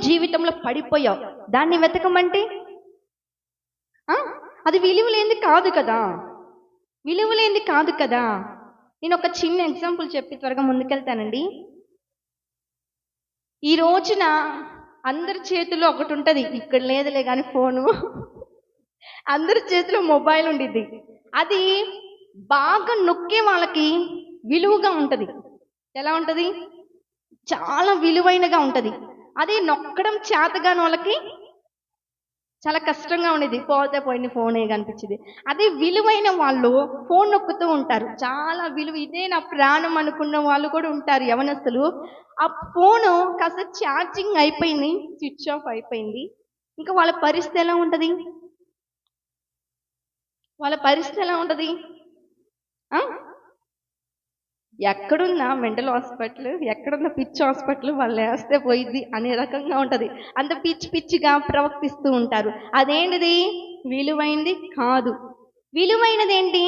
జీవితంలో పడిపోయావు. దాన్ని వెతకమంటే? ఆ? అది విలువలేంది కాదు కదా. విలువలేంది కాదు కదా. నేను ఒక చిన్న ఎగ్జాంపుల్ చెప్పి త్వరగా ముందుకెళ్తానండి. ఈ రోజున అందరి చేతిలో ఒకటి ఉంటుంది. ఇక్కడ లేదులే కానీ ఫోను. అందరి చేతిలో మొబైల్ ఉండిద్ది. అది బాగా నొక్కే వాళ్ళకి విలువగా ఉంటుంది. ఎలా ఉంటుంది? చాలా విలువైనగా ఉంటుంది. అది నొక్కడం చేతగాని వాళ్ళకి చాలా కష్టంగా ఉండేది. పోతే పోయిన ఫోనే కనిపించింది. అదే విలువైన వాళ్ళు ఫోన్ నొక్కుతూ ఉంటారు. చాలా విలువ ఇదే నా ప్రాణం అనుకున్న వాళ్ళు కూడా ఉంటారు యవనస్తులు. ఆ ఫోను కాస్త ఛార్జింగ్ అయిపోయింది. స్విచ్ ఆఫ్ అయిపోయింది. ఇంకా వాళ్ళ పరిస్థితి ఎలా ఉంటుంది? వాళ్ళ పరిస్థితి ఎలా ఉంటుంది? ఎక్కడున్నా మెంటల్ హాస్పిటల్ ఎక్కడున్న పిచ్ హాస్పిటల్ వాళ్ళు వేస్తే పోయిద్ది అనే రకంగా ఉంటుంది. అంత పిచ్చి పిచ్చిగా ప్రవర్తిస్తూ ఉంటారు. అదేంటిది? విలువైనది కాదు. విలువైనది ఏంటి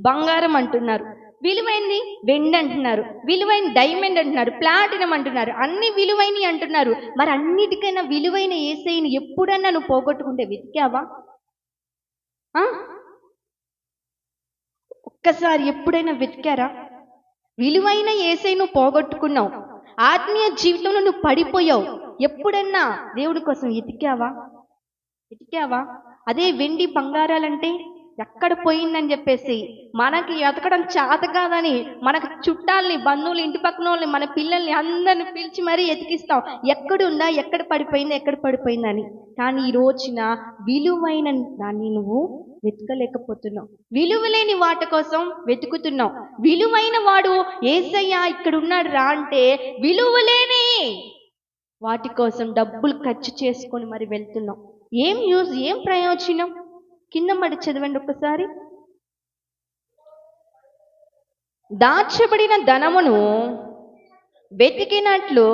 బంగారం అంటున్నారు. విలువైంది వెండి అంటున్నారు. విలువైన డైమండ్ అంటున్నారు. ప్లాటినం అంటున్నారు. అన్ని విలువైనవి అంటున్నారు. మరి అన్నిటికైనా విలువైన ఏసైని ఎప్పుడన్నా నువ్వు పోగొట్టుకుంటే వెతికావా? ఒక్కసారి ఎప్పుడైనా వెతికారా? విలువైన ఏసై నువ్వు పోగొట్టుకున్నావు. ఆత్మీయ జీవితంలో నువ్వు పడిపోయావు. ఎప్పుడన్నా దేవుడి కోసం ఎతికావా ఎతికావా అదే వెండి బంగారాలంటే ఎక్కడ పోయిందని చెప్పేసి మనకి ఎతకడం చేత కాదని మనకు చుట్టాలని బంధువులు ఇంటి పక్కన వాళ్ళని మన పిల్లల్ని అందరిని పిలిచి మరీ ఎతికిస్తాం. ఎక్కడుందా ఎక్కడ పడిపోయిందా ఎక్కడ పడిపోయిందని. కానీ ఈ రోజున విలువైన దాన్ని నువ్వు వెతకలేకపోతున్నావు. విలువలేని వాటి కోసం వెతుకుతున్నావు. విలువైన వాడు ఏసయ్యా ఇక్కడ ఉన్నాడు రా అంటే విలువలేని వాటి కోసం డబ్బులు ఖర్చు చేసుకొని మరి వెళ్తున్నాం ఏం యూజ్ ఏం ప్రయోజనం? కింద మడి చదవండి ఒకసారి దాచబడిన ధనమును వెతికినట్లు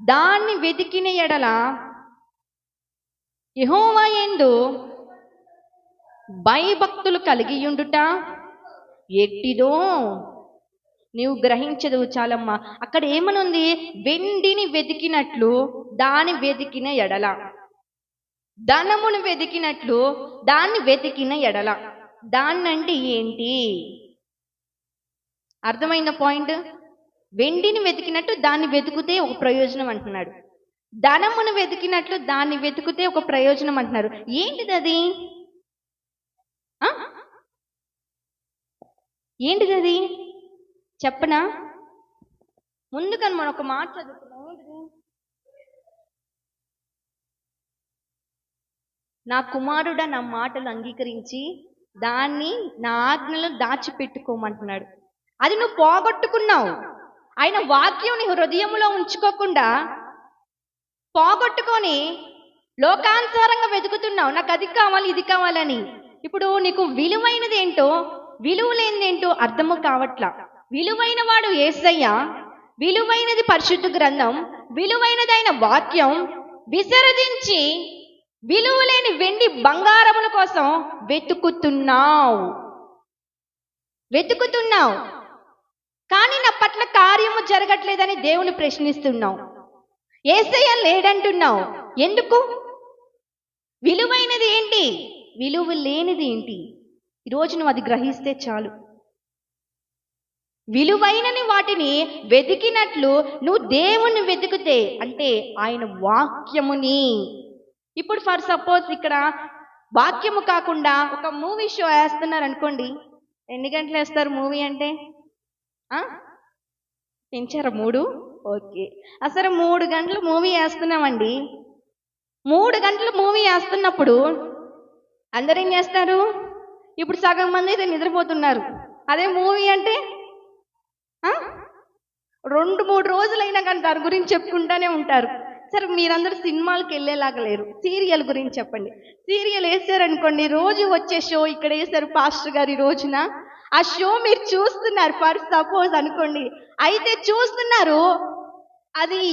దాన్ని వెతికిన ఎడల యహోవా ఎందు భయభక్తులు కలిగి ఉండుట ఎట్టిదో. నీవు గ్రహించదు చాలమ్మా. అక్కడ ఏమనుంది? వెండిని వెతికినట్లు దాని వెతికిన ఎడల. ధనమును వెతికినట్లు దాన్ని వెతికిన ఎడల. దాన్నంటే ఏంటి? అర్థమైన పాయింట్? వెండిని వెతికినట్టు దాన్ని వెతికితే ఒక ప్రయోజనం అంటున్నాడు. ధనమును వెతికినట్లు దాన్ని వెతికితే ఒక ప్రయోజనం అంటున్నారు. ఏంటిది అది? ఏంటిది అది? చెప్పనా? ముందుకని మనం ఒక మాట చదువుతున్నాం ఏంటిది? నా కుమారుడ నా మాటలు అంగీకరించి దాన్ని నా ఆజ్ఞలను దాచిపెట్టుకోమంటున్నాడు. అది నువ్వు పోగొట్టుకున్నావు. ఆయన వాక్యం నీ హృదయంలో ఉంచుకోకుండా పోగొట్టుకొని లోకానుసారంగా వెతుకుతున్నావు. నాకు అది కావాలి ఇది కావాలని. ఇప్పుడు నీకు విలువైనది ఏంటో విలువ లేనిదేంటో అర్థము కావట్లా. విలువైన వాడు ఏసయ్య విలువైనది పరిశుద్ధ గ్రంథం విలువైనదైన వాక్యం విసర్జించి విలువలేని వెండి బంగారముల కోసం వెతుకుతున్నావు. వెతుకుతున్నావు. కానీ నా పట్ల కార్యము జరగట్లేదని దేవుని ప్రశ్నిస్తున్నావు. ఏసయ్య లేడంటున్నావు. ఎందుకు? విలువైనది ఏంటి? విలువ లేనిది ఏంటి? ఈరోజు నువ్వు అది గ్రహిస్తే చాలు. విలువైనని వాటిని వెతికినట్లు నువ్వు దేవుణ్ణి వెతికితే అంటే ఆయన వాక్యముని ఇప్పుడు ఫర్ సపోజ్ ఇక్కడ వాక్యము కాకుండా ఒక మూవీ షో వేస్తున్నారు అనుకోండి. ఎన్ని గంటలు వేస్తారు మూవీ అంటే? పెంచారా మూడు? ఓకే. అసలు మూడు గంటలు మూవీ వేస్తున్నామండి. మూడు గంటలు మూవీ వేస్తున్నప్పుడు అందరు ఏం చేస్తారు? ఇప్పుడు సగం మంది అయితే నిద్రపోతున్నారు. అదే మూవీ అంటే? రెండు మూడు రోజులైనా కానీ దాని గురించి చెప్పుకుంటానే ఉంటారు. సరే మీరందరూ సినిమాలకు వెళ్ళేలాగా లేరు. సీరియల్ గురించి చెప్పండి. సీరియల్ వేసారనుకోండి రోజు వచ్చే షో ఇక్కడ వేసారు పాస్టర్ గారు ఈ రోజున. ఆ షో మీరు చూస్తున్నారు. ఫర్ సపోజ్ అనుకోండి అయితే చూస్తున్నారు. అది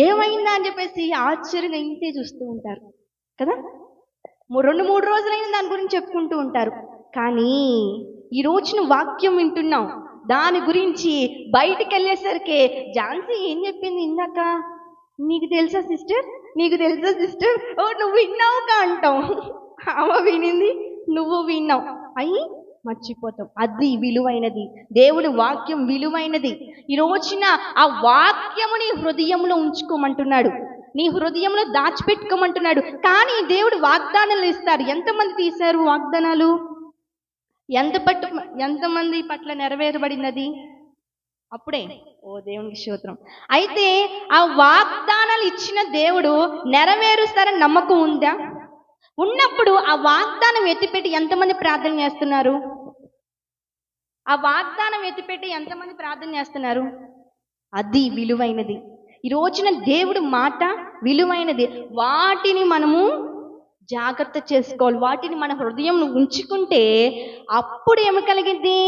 ఏమైందా అని చెప్పేసి ఆశ్చర్యంగా ఇంతే చూస్తూ ఉంటారు. కదా? రెండు మూడు రోజులైన దాని గురించి చెప్పుకుంటూ ఉంటారు. కానీ ఈ రోజున వాక్యం వింటున్నాం. దాని గురించి బయటికి వెళ్ళేసరికి ఝాన్సీ ఏం చెప్పింది ఇందాక? నీకు తెలుసా సిస్టర్? నీకు తెలుసా సిస్టర్? ఓ నువ్వు విన్నావు అంటావు? ఆమె వినింది నువ్వు విన్నావు. అయ్యి మర్చిపోతాం అది విలువైనది. దేవుడి వాక్యం విలువైనది. ఈ రోజున ఆ వాక్యము నీ హృదయంలో ఉంచుకోమంటున్నాడు. నీ హృదయంలో దాచిపెట్టుకోమంటున్నాడు. కానీ దేవుడు వాగ్దానాలు ఇస్తారు. ఎంతమంది తీశారు వాగ్దానాలు? ఎంత పట్టు ఎంతమంది పట్ల నెరవేరబడినది? అప్పుడే. ఓ దేవునికి స్తోత్రం. అయితే ఆ వాగ్దానాలు ఇచ్చిన దేవుడు నెరవేరుస్తారని నమ్మకం ఉందా? ఉన్నప్పుడు ఆ వాగ్దానం ఎత్తిపెట్టి ఎంతమంది ప్రార్థన చేస్తున్నారు? ఆ వాగ్దానం ఎత్తిపెట్టి ఎంతమంది ప్రార్థన చేస్తున్నారు? అది విలువైనది. ఈ రోజున దేవుడు మాట విలువైనది. వాటిని మనము జాగ్రత్త చేసుకోవాలి. వాటిని మన హృదయం ఉంచుకుంటే అప్పుడు ఏమి కలిగింది?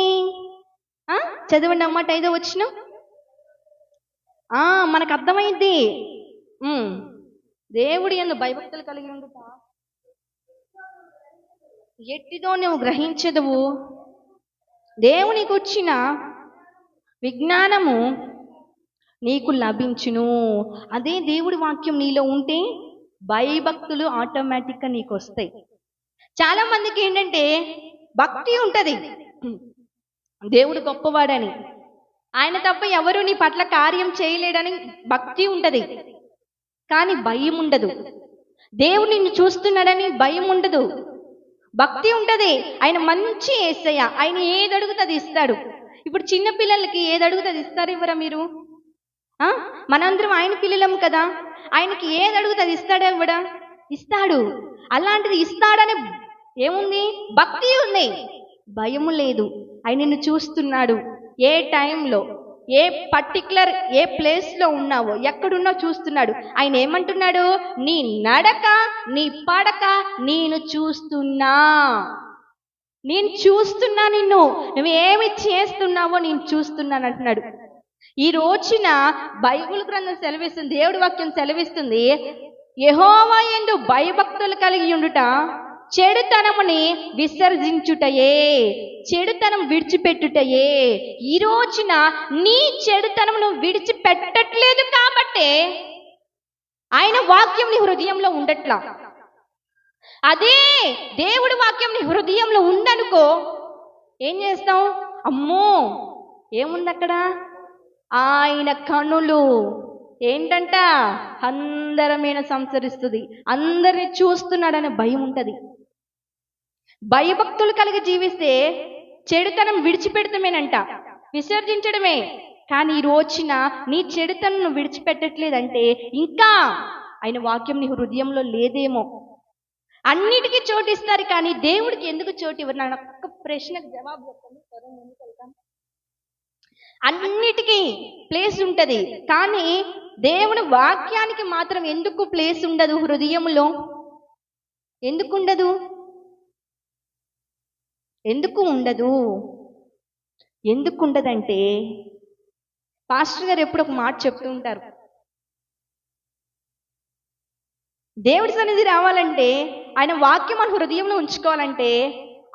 చదవండి అమ్మాట ఐదో వచ్చిన మనకు అర్థమైంది. ఉమ్. దేవుడి ఎందు భయభక్తులు కలిగి ఉండుట ఎట్టిదో నువ్వు గ్రహించదువు? దేవునికి వచ్చిన విజ్ఞానము నీకు లభించును. అదే దేవుడి వాక్యం నీలో ఉంటే భయభక్తులు ఆటోమేటిక్గా నీకు వస్తాయి చాలా మందికి ఏంటంటే భక్తి ఉంటుంది. దేవుడు గొప్పవాడని. ఆయన తప్ప ఎవరు నీ పట్ల కార్యం చేయలేడని భక్తి ఉంటది. కానీ భయం ఉండదు. దేవుడు నిన్ను చూస్తున్నాడని భయం ఉండదు. భక్తి ఉంటది. ఆయన మంచి ఏసయ్య. ఆయన ఏది అడుగుతుంది అది ఇస్తాడు. ఇప్పుడు చిన్న పిల్లలకి ఏది అడుగుతుంది అది ఇస్తారు ఇవ్వరా మీరు? ఆ? మనందరం ఆయన పిల్లలం కదా. ఆయనకి ఏది అడుగుతుంది ఇస్తాడా ఇవ్వడా ఇస్తాడు. అలాంటిది ఇస్తాడని ఏముంది? భక్తి ఉంది. భయము లేదు. ఆయన నిన్ను చూస్తున్నాడు. ఏ టైంలో ఏ పర్టికులర్ ఏ ప్లేస్లో ఉన్నావో ఎక్కడున్నావు చూస్తున్నాడు. ఆయన ఏమంటున్నాడు? నీ నడక నీ పడక నేను చూస్తున్నా. నేను చూస్తున్నా నిన్ను. నువ్వు ఏమి చేస్తున్నావో నేను చూస్తున్నాను అంటున్నాడు. ఈ రోజున బైబుల్ గ్రంథం సెలవిస్తుంది దేవుడి వాక్యం సెలవిస్తుంది. యహోవా ఎందు భయభక్తులు కలిగి ఉండుట చెడుతనముని విసర్జించుటయే చెడుతనం విడిచిపెట్టుటయే. ఈ రోజున నీ చెడుతనమును విడిచిపెట్టట్లేదు కాబట్టే ఆయన వాక్యం నీ హృదయంలో ఉండట్లా. అదే దేవుడి వాక్యం నీ హృదయంలో ఉందనుకో ఏం చేస్తాం? అమ్మో ఏముంది అక్కడ ఆయన కనులు. ఏంటంట? అందరమైన సంసరిస్తుంది అందరిని చూస్తున్నాడనే భయం ఉంటుంది. భయభక్తులు కలిగి జీవిస్తే చెడుతనం విడిచిపెడతామేనంట. విసర్జించడమే. కానీ ఈ రోజున నీ చెడుతనం విడిచిపెట్టట్లేదంటే ఇంకా ఆయన వాక్యం నీ హృదయంలో లేదేమో. అన్నిటికీ చోటు ఇస్తారు కానీ దేవుడికి ఎందుకు చోటు ఇవ్వరు? నా ఒక్క ప్రశ్నకు జవాబు చెప్పండి. త్వరగా అన్నిటికీ ప్లేస్ ఉంటుంది. కానీ దేవుని వాక్యానికి మాత్రం ఎందుకు ప్లేస్ ఉండదు హృదయంలో? ఎందుకు ఉండదు? ఎందుకు ఉండదు? ఎందుకు ఉండదంటే పాస్టర్ గారు ఎప్పుడు ఒక మాట చెప్తూ ఉంటారు. దేవుడి సన్నిధి రావాలంటే ఆయన వాక్యం మన హృదయంలో ఉంచుకోవాలంటే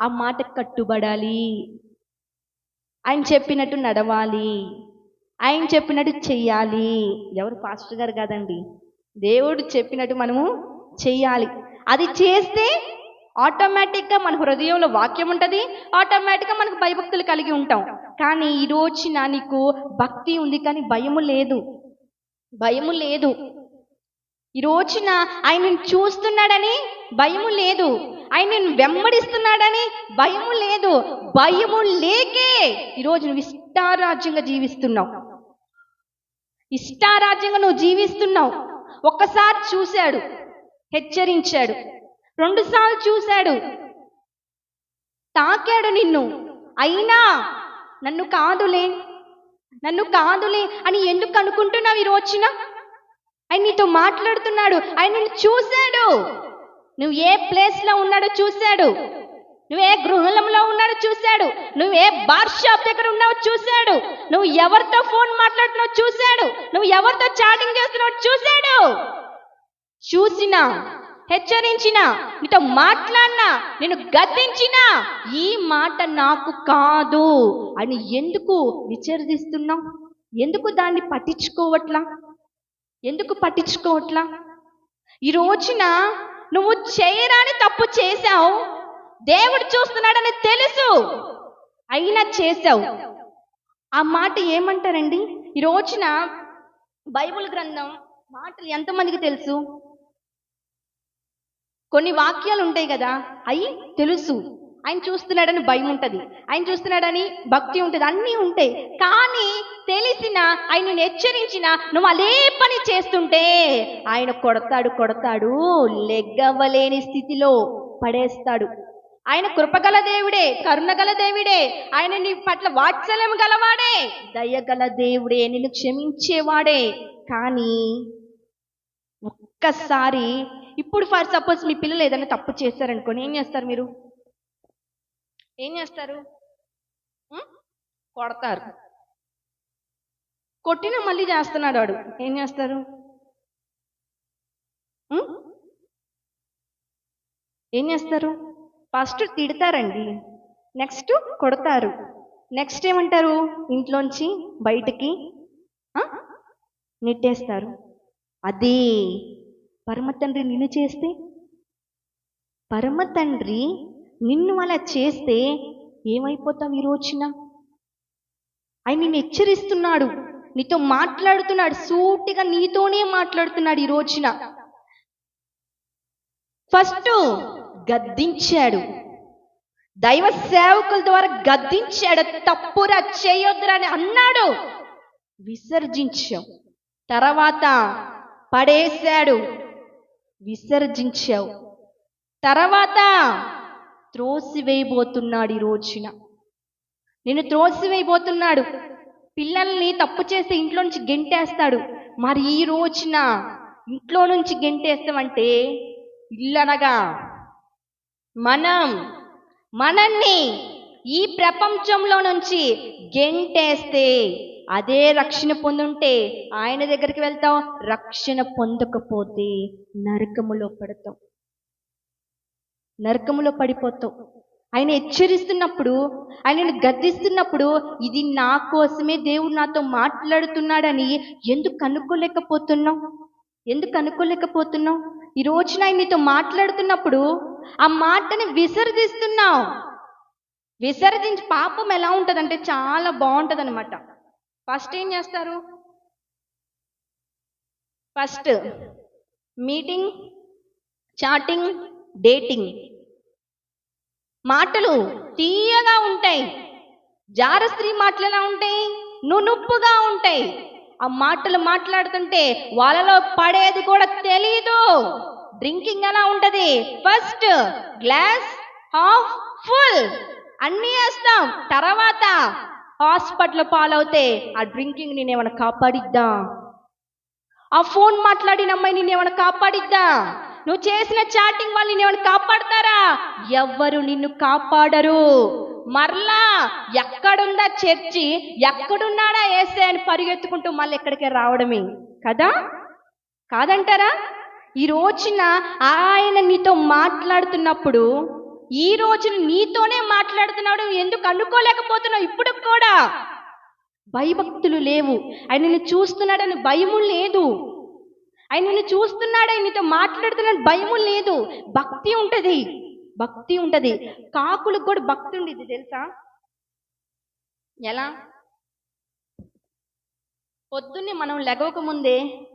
ఆ మాట కట్టుబడాలి. ఆయన చెప్పినట్టు నడవాలి. ఆయన చెప్పినట్టు చెయ్యాలి. ఎవరు పాస్టర్ గారు కాదండి? దేవుడు చెప్పినట్టు మనము చెయ్యాలి. అది చేస్తే ఆటోమేటిక్గా మన హృదయంలో వాక్యం ఉంటుంది. ఆటోమేటిక్గా మనకు భయభక్తులు కలిగి ఉంటాం. కానీ ఈ రోజున నీకు భక్తి ఉంది కానీ భయము లేదు. భయము లేదు. ఈ రోజున ఆయన చూస్తున్నాడని భయము లేదు. ఆయన వెంబడిస్తున్నాడని భయము లేదు. భయము లేకే ఈరోజు నువ్వు ఇష్టారాజ్యంగా జీవిస్తున్నావు. ఇష్టారాజ్యంగా నువ్వు జీవిస్తున్నావు. ఒక్కసారి చూశాడు. హెచ్చరించాడు. రెండుసార్లు చూశాడు. తాకాడు నిన్ను. అయినా నన్ను కాదులే. నన్ను కాదులే అని ఎందుకు అనుకుంటున్నావు ఈ రోజున? ఆయన నీతో మాట్లాడుతున్నాడు. ఆయన నిన్ను చూశాడు. నువ్వు ఏ ప్లేస్లో ఉన్నాడో చూశాడు. నువ్వు ఏ గృహంలో ఉన్నాడో చూశాడు. నువ్వు ఏ బార్ షాప్ దగ్గర ఉన్నావో చూశాడు. నువ్వు ఎవరితో ఫోన్ మాట్లాడుతున్నావు చూశాడు. నువ్వు ఎవరితో చాటింగ్ చేస్తున్నావు చూశాడు. చూసినా హెచ్చరించిన నీతో మాట్లాడినా నేను గద్దించినా ఈ మాట నాకు కాదు అని ఎందుకు విచర్దిస్తున్నావు ఎందుకు దాన్ని పట్టించుకోవట్లా? ఎందుకు పట్టించుకోవట్లా? ఈ రోజున నువ్వు చేయరాని తప్పు చేశావు. దేవుడు చూస్తున్నాడని తెలుసు. అయినా చేశావు. ఆ మాట ఏమంటారండి? ఈ రోజున బైబిల్ గ్రంథం మాటలు ఎంతమందికి తెలుసు? కొన్ని వాక్యాలు ఉంటాయి కదా అయి తెలుసు. ఆయన చూస్తున్నాడని భయం ఉంటుంది ఆయన చూస్తున్నాడని భక్తి ఉంటుంది. అన్నీ ఉంటాయి. కానీ తెలిసిన ఆయన హెచ్చరించిన నువ్వు అదే పని చేస్తుంటే ఆయన కొడతాడు కొడతాడు లెగ్గవ్వలేని స్థితిలో పడేస్తాడు. ఆయన కృపగల దేవుడే కరుణగల దేవుడే ఆయన నీ పట్ల వాత్సల్యం గలవాడే దయగల దేవుడే నిన్ను క్షమించేవాడే. కానీ ఒక్కసారి ఇప్పుడు ఫర్ సపోజ్ మీ పిల్లలు ఏదైనా తప్పు చేశారనుకోండి ఏం చేస్తారు మీరు? ఏం చేస్తారు? కొడతారు. కొట్టిన మళ్ళీ చేస్తున్నాడు వాడు. ఏం చేస్తారు? ఏం చేస్తారు? ఫస్ట్ తిడతారండి. నెక్స్ట్ కొడతారు. నెక్స్ట్ ఏమంటారు? ఇంట్లోంచి బయటికి నెట్టేస్తారు. అదే పరమ తండ్రి నిన్ను చేస్తే? పరమ తండ్రి నిన్ను అలా చేస్తే ఏమైపోతావు ఈ రోజున? ఆయన నిన్ను హెచ్చరిస్తున్నాడు నీతో మాట్లాడుతున్నాడు సూటిగా నీతోనే మాట్లాడుతున్నాడు ఈ రోజున. ఫస్ట్ గద్దించాడు. దైవ సేవకుల ద్వారా గద్దించాడు తప్పురా చేయొద్దురా అని అన్నాడు. విసర్జించావు తర్వాత పడేశాడు. విసర్జించావు. తర్వాత త్రోసివేయబోతున్నాడు ఈ రోజున. నేను త్రోసివేయబోతున్నాడు. పిల్లల్ని తప్పు చేస్తే ఇంట్లో నుంచి గెంటేస్తాడు. మరి ఈ రోజున ఇంట్లో నుంచి గెంటేస్తామంటే ఇల్లనగా మనం మనల్ని ఈ ప్రపంచంలో నుంచి గెంటేస్తే అదే రక్షణ పొందుంటే ఆయన దగ్గరికి వెళ్తాం. రక్షణ పొందకపోతే నరకములో పడతాం. నరకములో పడిపోతాం. ఆయన హెచ్చరిస్తున్నప్పుడు ఆయనను గద్దిస్తున్నప్పుడు ఇది నా కోసమే దేవుడు నాతో మాట్లాడుతున్నాడని ఎందుకు అనుకోలేకపోతున్నావు ఎందుకు అనుకోలేకపోతున్నావు ఈ రోజున ఆయన నీతో మాట్లాడుతున్నప్పుడు ఆ మాటని విసర్జిస్తున్నావు విసర్జించి పాపం ఎలా ఉంటుందంటే చాలా బాగుంటుంది అనమాట ఫస్ట్ ఏం చేస్తారు? ఫస్ట్ మీటింగ్ చాటింగ్ డేటింగ్ మాటలు తీయగా ఉంటాయి. జారస్త్రీ మాటలు ఎలా ఉంటాయి? నునుప్పుగా ఉంటాయి. ఆ మాటలు మాట్లాడుతుంటే వాళ్ళలో పడేది కూడా తెలీదు. డ్రింకింగ్ ఎలా ఉంటది? ఫస్ట్ గ్లాస్ హాఫ్ ఫుల్ అన్నీ వేస్తాం. తర్వాత హాస్పిటల్ పాలవుతే ఆ డ్రింకింగ్ నేను ఏమైనా కాపాడిద్దా? ఆ ఫోన్ మాట్లాడిన అమ్మాయి నేను ఏమైనా కాపాడిద్దా? నువ్వు చేసిన చాటింగ్ వాళ్ళు నేను ఏమైనా కాపాడతారా? ఎవ్వరు నిన్ను కాపాడరు. మరలా ఎక్కడుందా చర్చి? ఎక్కడున్నాడా ఏసే అని పరిగెత్తుకుంటూ మళ్ళీ ఎక్కడికే రావడమే? కదా? కాదంటారా? ఈ రోజున ఆయన నీతో మాట్లాడుతున్నప్పుడు ఈ రోజున నీతోనే మాట్లాడుతున్నాడు ఎందుకు అనుకోలేకపోతున్నావు ఇప్పుడు కూడా? భయభక్తులు లేవు. ఆయన నిన్ను చూస్తున్నాడని భయము లేదు. ఆయన నిన్ను చూస్తున్నాడు నీతో మాట్లాడుతున్నాడు భయము లేదు. భక్తి ఉంటుంది. భక్తి ఉంటుంది. కాకులకు కూడా భక్తి ఉండేది తెలుసా? ఎలా? పొద్దున్నే మనం లెగవక ముందే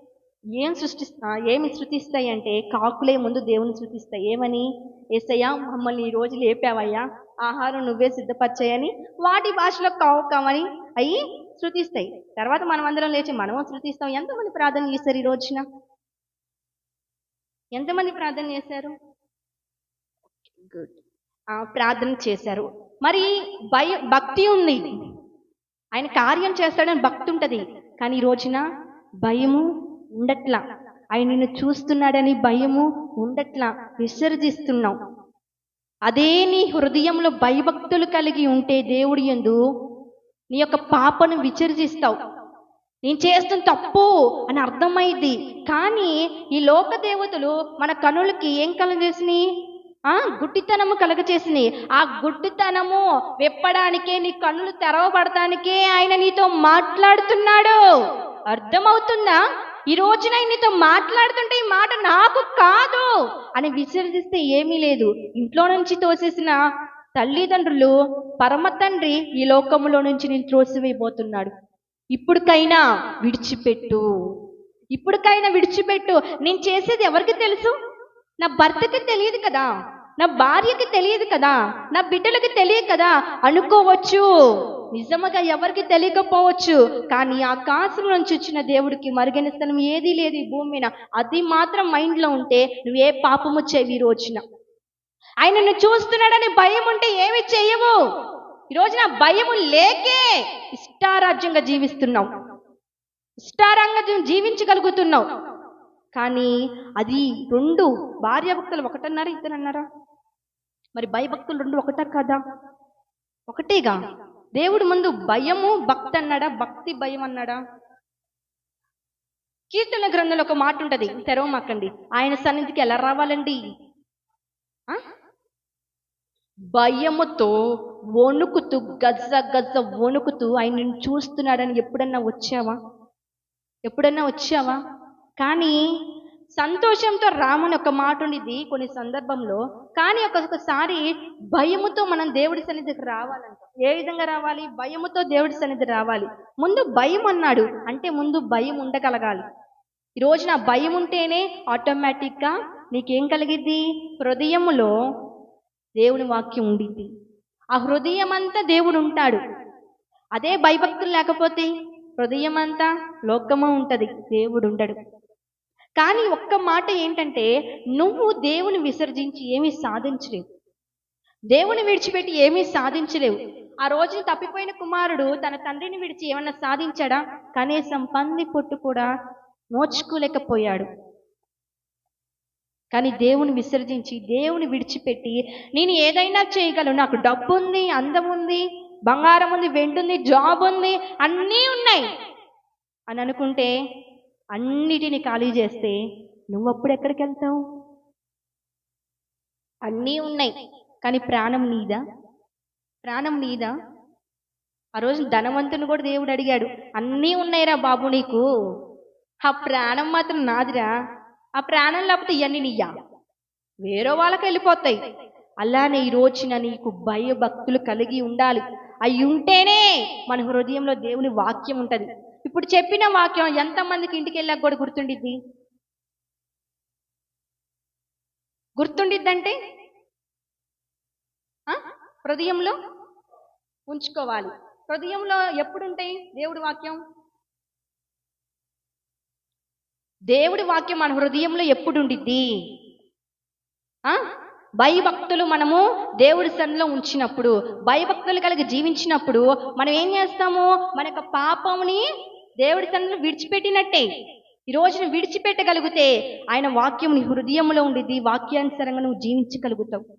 ఏం సృష్టిస్తా ఏమి శృతిస్తాయి అంటే కాకులే ముందు దేవుని శృతిస్తాయి ఏమని? ఏసయ్యా మమ్మల్ని ఈ రోజు లేపావయ్యా. ఆహారం నువ్వే సిద్ధపరిచాయని వాటి భాషలో కావు కావని అయ్యి శృతిస్తాయి తర్వాత మనం అందరం లేచి మనము శృతిస్తాం ఎంతమంది ప్రార్థన చేశారు ఈ రోజున? ఎంతమంది ప్రార్థన చేశారు? గుడ్. ప్రార్థన చేశారు. మరి భయ భక్తి ఉంది. ఆయన కార్యం చేస్తాడని భక్తి ఉంటుంది. కానీ ఈ రోజున భయము ఉండట్లా. ఆయన నిన్ను చూస్తున్నాడని భయము ఉండట్లా. విసర్జిస్తున్నావు అదే నీ హృదయంలో భయభక్తులు కలిగి ఉంటే దేవుడి ఎందు నీ యొక్క పాపను విసర్జిస్తావు. నేను చేస్తున్న తప్పు అని అర్థమైంది. కానీ ఈ లోక దేవతలు మన కనులకి ఏం కలగజేసినాయి? ఆ గుడ్డితనము కలగజేసినాయి. ఆ గుడ్డితనము విప్పడానికే నీ కన్నులు తెరవబడటానికే ఆయన నీతో మాట్లాడుతున్నాడు. అర్థమవుతుందా? ఈ రోజు నేను నీతో మాట్లాడుతుంటే ఈ మాట నాకు కాదు అని విసర్జిస్తే ఏమీ లేదు. ఇంట్లో నుంచి తోసేసిన తల్లిదండ్రులు పరమ తండ్రి ఈ లోకములో నుంచి నేను త్రోసివేయబోతున్నాడు. ఇప్పటికైనా విడిచిపెట్టు. ఇప్పటికైనా విడిచిపెట్టు. నేను చేసేది ఎవరికి తెలుసు? నా భర్తకి తెలియదు కదా. నా భార్యకి తెలియదు కదా నా బిడ్డలకి తెలియదు కదా అనుకోవచ్చు. నిజముగా ఎవరికి తెలియకపోవచ్చు కానీ ఆకాశం నుంచి వచ్చిన దేవుడికి మరుగైన స్థలం ఏదీ లేదు ఈ భూమి మీద. అది మాత్రం మైండ్లో ఉంటే నువ్వు ఏ పాపము చేయవు ఈ రోజున. ఆయన నువ్వు చూస్తున్నాడని భయం ఉంటే ఏమి చేయవు. ఈ రోజున భయము లేకే ఇష్టారాజ్యంగా జీవిస్తున్నావు. ఇష్టారంగా జీవించగలుగుతున్నావు. కానీ అది రెండు భార్య భక్తులు ఒకటన్నారా ఇద్దరన్నారా? మరి భయభక్తులు రెండు ఒకటా కదా? ఒకటేగా. దేవుడు ముందు భయము భక్తి అన్నాడా? భక్తి భయం అన్నాడా? కీర్తన గ్రంథంలో ఒక మాట ఉంటుంది. తెరవమాకండి ఆయన సన్నిధికి ఎలా రావాలండి? భయముతో వణుకుతూ గజ్జ గజ్జ వణుకుతూ ఆయన చూస్తున్నాడని ఎప్పుడన్నా వచ్చావా? ఎప్పుడన్నా వచ్చావా? కానీ సంతోషంతో రాముని ఒక మాట ఉండిద్ది కొన్ని సందర్భంలో. కానీ ఒక్కొక్కసారి భయముతో మనం దేవుడి సన్నిధికి రావాలంట. ఏ విధంగా రావాలి? భయముతో దేవుడి సన్నిధి రావాలి. ముందు భయం అన్నాడు. అంటే ముందు భయం ఉండగలగాలి. ఈ నా భయం ఉంటేనే ఆటోమేటిక్గా నీకేం కలిగిద్ది? హృదయములో దేవుని వాక్యం ఉండిద్ది. ఆ హృదయం అంతా దేవుడు ఉంటాడు. అదే భయభక్తులు లేకపోతే హృదయం అంతా లోకము ఉంటుంది. దేవుడు ఉండడు. కానీ ఒక్క మాట ఏంటంటే నువ్వు దేవుని విసర్జించి ఏమీ సాధించలేవు. దేవుని విడిచిపెట్టి ఏమీ సాధించలేవు. ఆ రోజు తప్పిపోయిన కుమారుడు తన తండ్రిని విడిచి ఏమన్నా సాధించాడా? కనీసం పంది పొట్టు కూడా నోచుకోలేకపోయాడు. కానీ దేవుని విసర్జించి దేవుని విడిచిపెట్టి నేను ఏదైనా చేయగలను. నాకు డబ్బు ఉంది అందం ఉంది బంగారం ఉంది వెండి ఉంది జాబ్ ఉంది అన్నీ ఉన్నాయి. అని అనుకుంటే అన్నిటిని ఖాళీ చేస్తే నువ్వు అప్పుడు ఎక్కడికి వెళ్తావు? అన్నీ ఉన్నాయి. కానీ ప్రాణం నీదా? ప్రాణం నీదా? ఆ రోజు ధనవంతుని కూడా దేవుడు అడిగాడు అన్నీ ఉన్నాయిరా బాబు నీకు? ఆ ప్రాణం మాత్రం నాదిరా. ఆ ప్రాణం లేకపోతే ఇవన్నీ నీయా? వేరే వాళ్ళకి వెళ్ళిపోతాయి. అలానే ఈ రోజున నీకు భయభక్తులు కలిగి ఉండాలి. అవి ఉంటేనే మన హృదయంలో దేవుని వాక్యం ఉంటది. ఇప్పుడు చెప్పిన వాక్యం ఎంతమందికి ఇంటికి వెళ్ళాక కూడా గుర్తుండిద్ది? గుర్తుండిద్దంటే? హృదయంలో ఉంచుకోవాలి. హృదయంలో ఎప్పుడుంటాయి దేవుడి వాక్యం? దేవుడి వాక్యం మన హృదయంలో ఎప్పుడు ఉండిద్ది భయభక్తులు మనము దేవుడి సన్నిలో ఉంచినప్పుడు భయభక్తులు కలిగి జీవించినప్పుడు మనం ఏం చేస్తాము? మన యొక్క పాపముని దేవుడి తనను విడిచిపెట్టినట్టే. ఈ రోజును విడిచిపెట్టగలిగితే ఆయన వాక్యం నీ హృదయంలో ఉండిద్ది వాక్యానుసారంగా నువ్వు జీవించగలుగుతావు.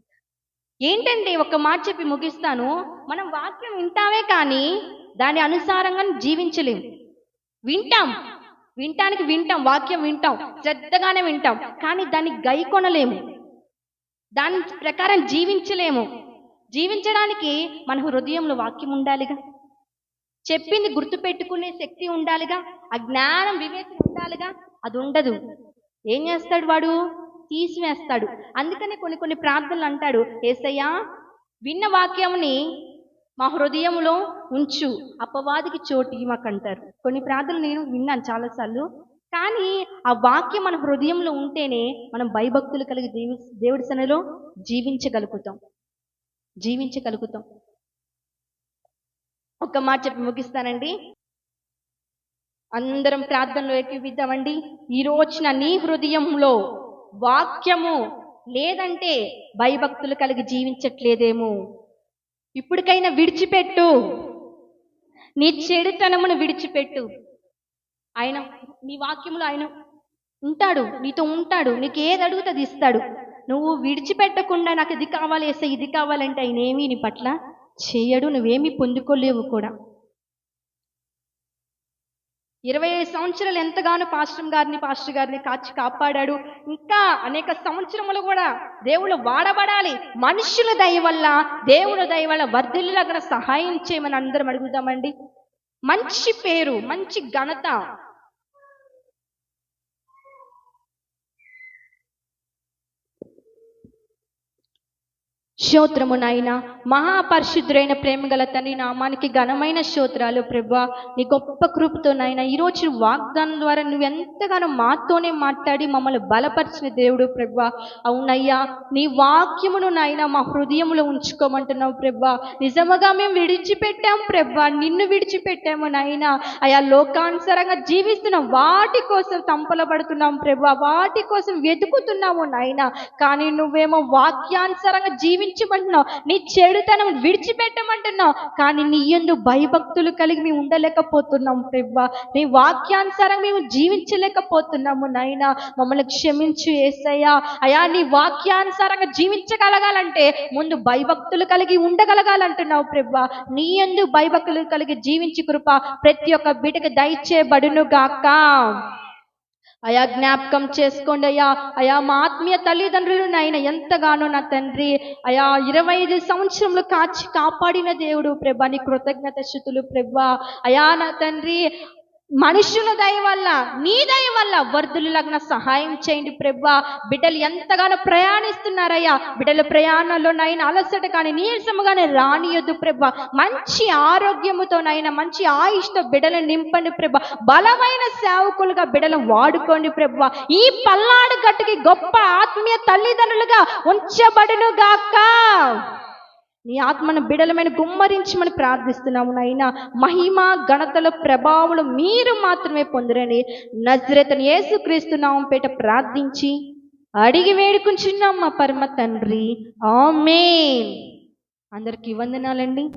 ఏంటంటే ఒక మాట చెప్పి ముగిస్తాను? మనం వాక్యం వింటామే కానీ దాని అనుసారంగా జీవించలేం వింటాం. వింటానికి వింటాం వాక్యం వింటాం శ్రద్ధగానే వింటాం కానీ దాన్ని గై కొనలేము దాని ప్రకారం జీవించలేము. జీవించడానికి మన హృదయంలో వాక్యం ఉండాలిగా. చెప్పింది గుర్తుపెట్టుకునే శక్తి ఉండాలిగా ఆ జ్ఞానం వివేకం ఉండాలిగా అది ఉండదు. ఏం చేస్తాడు వాడు? తీసివేస్తాడు. అందుకనే కొన్ని కొన్ని ప్రార్థనలు అంటాడు ఏసయ్యా విన్న వాక్యముని మా హృదయంలో ఉంచు అపవాదికి చోటు ఇవ్వకంటారు. కొన్ని ప్రార్థనలు నేను విన్నాను చాలాసార్లు కానీ ఆ వాక్యం మన హృదయంలో ఉంటేనే మనం భయభక్తులు కలిగి దేవి దేవుడి సనలో జీవించగలుగుతాం. జీవించగలుగుతాం. ఒక్క మాట చెప్పి ముగిస్తానండి. అందరం ప్రార్థనలో ఎక్కిద్దామండి ఈ రోజున నీ హృదయంలో వాక్యము లేదంటే భయభక్తులు కలిగి జీవించట్లేదేమో. ఇప్పటికైనా విడిచిపెట్టు. నీ చెడుతనమును విడిచిపెట్టు. ఆయన నీ వాక్యములు ఆయన ఉంటాడు నీతో ఉంటాడు నీకు ఏది అడుగుతుంది ఇస్తాడు. నువ్వు విడిచిపెట్టకుండా నాకు ఇది కావాలి వేస్తే ఇది కావాలంటే ఆయన ఏమీ నీ పట్ల చేయడు నువ్వేమీ పొందుకోలేవు కూడా. ఇరవై ఐదు సంవత్సరాలు ఎంతగానో పాస్టర్ గారిని పాస్టర్ గారిని కాచి కాపాడాడు. ఇంకా అనేక సంవత్సరములు కూడా దేవుడు వాడబడాలి. మనుషుల దయ వల్ల దేవుడు దయ వల్ల వర్ధిల్లులగన సహాయం చేయమని అందరం అడుగుదామండి. మంచి పేరు మంచి ఘనత స్తోత్రము నాయన మహాపరిశుద్ధుడైన ప్రేమ గల తండ్రి నామానికి ఘనమైన స్తోత్రాలు ప్రభా నీ గొప్ప కృపతో నాయన ఈరోజు వాగ్దానం ద్వారా నువ్వు ఎంతగానో మాతోనే మాట్లాడి మమ్మల్ని బలపరిచిన దేవుడు ప్రభా అవునయ్యా నీ వాక్యమును నాయన మా హృదయంలో ఉంచుకోమంటున్నావు ప్రభా నిజముగా మేము విడిచిపెట్టాం ప్రభా నిన్ను విడిచిపెట్టాము నాయన అయా లోకానుసారంగా జీవిస్తున్న వాటి కోసం తంపలబడుతున్నాం ప్రభా వాటి కోసం వెతుకుతున్నాము నాయన కానీ నువ్వేమో వాక్యానుసారంగా జీవించమంటున్నావు నీ చెడుతనం విడిచిపెట్టమంటున్నావు. కానీ నీ ఎందు భయభక్తులు కలిగి మేము ఉండలేకపోతున్నాం ప్రభా. నీ వాక్యానుసారం మేము జీవించలేకపోతున్నాము నాయన. మమ్మల్ని క్షమించు ఏసయ్యా. అయా నీ వాక్యానుసారంగా జీవించగలగాలంటే ముందు భయభక్తులు కలిగి ఉండగలగాలంటున్నావు ప్రభా. నీ ఎందు భయభక్తులు కలిగి జీవించి కృప. ప్రతి ఒక్క బిడ్డకి దయచేయబడును గాక అయా జ్ఞాపకం చేసుకోండి అయ్యా. అయా మా ఆత్మీయ తల్లిదండ్రులు నాయన ఎంతగానో నా తండ్రి. అయా ఇరవై ఐదు సంవత్సరంలో కాచి కాపాడిన దేవుడు ప్రభా. నీ కృతజ్ఞత శుతులు ప్రభా. అయా నా తండ్రి మనుషుల దయ వల్ల నీ దయ వల్ల వర్ధులగ్న సహాయం చేయండి ప్రభా. బిడ్డలు ఎంతగానో ప్రయాణిస్తున్నారయ్యా. బిడ్డల ప్రయాణంలో నైనా అలసట కానీ నీరసముగానే రానియొద్దు ప్రభా. మంచి ఆరోగ్యముతోనైనా మంచి ఆయుష్తో బిడ్డలు నింపండి ప్రభా. బలమైన సేవకులుగా బిడ్డలు వాడుకోండి ప్రభా. ఈ పల్నాడు గట్టుకి గొప్ప ఆత్మీయ తల్లిదండ్రులుగా ఉంచబడును గాక నీ ఆత్మను బిడలమైన గుమ్మరించమని ప్రార్థిస్తున్నాము నాయన. మహిమ ఘనతల ప్రభావములు మీరు మాత్రమే పొందరని నజరతను యేసుక్రీస్తున్నాం పేట ప్రార్థించి అడిగి వేడుకుంటున్నాం మా పరమ తండ్రి. ఆమె అందరికీ వందనాలండి.